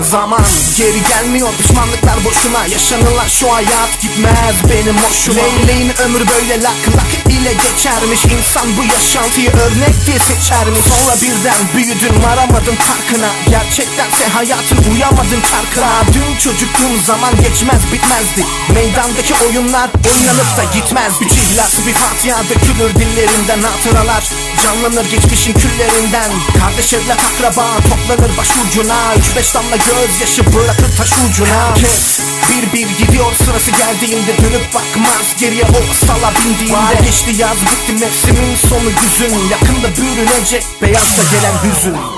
Zaman geri gelmiyor pişmanlıklar boşuna. Yaşanılan şu hayat gitmez benim hoşuma. Leyleğin ömrü böyle lak lak ile geçermiş. İnsan bu yaşantıyı örnek diye seçermiş. Sonra birden büyüdün varamadın farkına. Gerçektense hayatın uyamadın çarkına Dün çocukluğun zaman geçmez bitmezdi. Meydandaki oyunlar oynanıp da gitmez. Üç ihlas bir fatiha dökülür dillerinden hatıralar Canlanır geçmişin küllerinden. Kardeş evlat akraba toplanır başucuna. Üç beş damla gözyaşı bırakır taş ucuna. Herkes bir bir gidiyor sırası geldiğinde Dönüp bakmaz. Geriye o sala bindiğinde. Var geçti yaz bitti mevsimin sonu güzün Yakında bürünecek beyazla gelen hüzün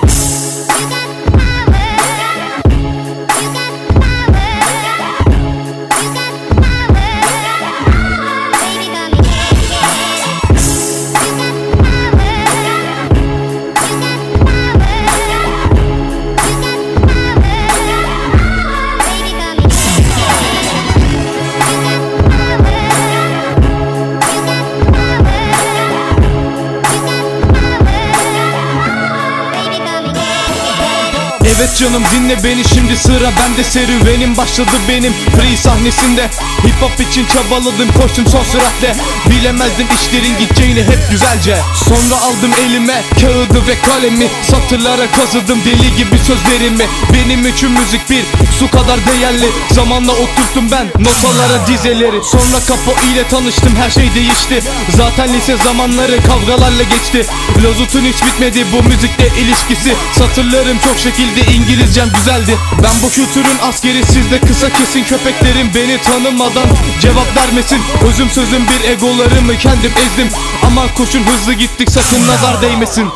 Evet canım dinle beni. Şimdi sıra bende. Serüvenim başladı benim free sahnesinde. Hip hop için çabaladım koştum son süratle. Bilemezdim işlerin gideceğini hep güzelce. Sonra aldım elime kağıdı ve kalemi. Satırlara kazıdım deli gibi sözlerimi. Benim için müzik bir su kadar değerli. Zamanla oturttum ben notalara dizeleri. Sonra kapo ile tanıştım her şey değişti. Zaten lise zamanları kavgalarla geçti. Lazut'un hiç bitmedi bu müzikle ilişkisi. Satırlarım çok şekilde İngilizcem güzeldi. Ben bu kültürün askeri sizde kısa kesin köpeklerim Beni tanımadan cevap vermesin. Özüm sözüm bir egolarımı kendim ezdim. Aman koşun hızlı gittik sakın nazar değmesin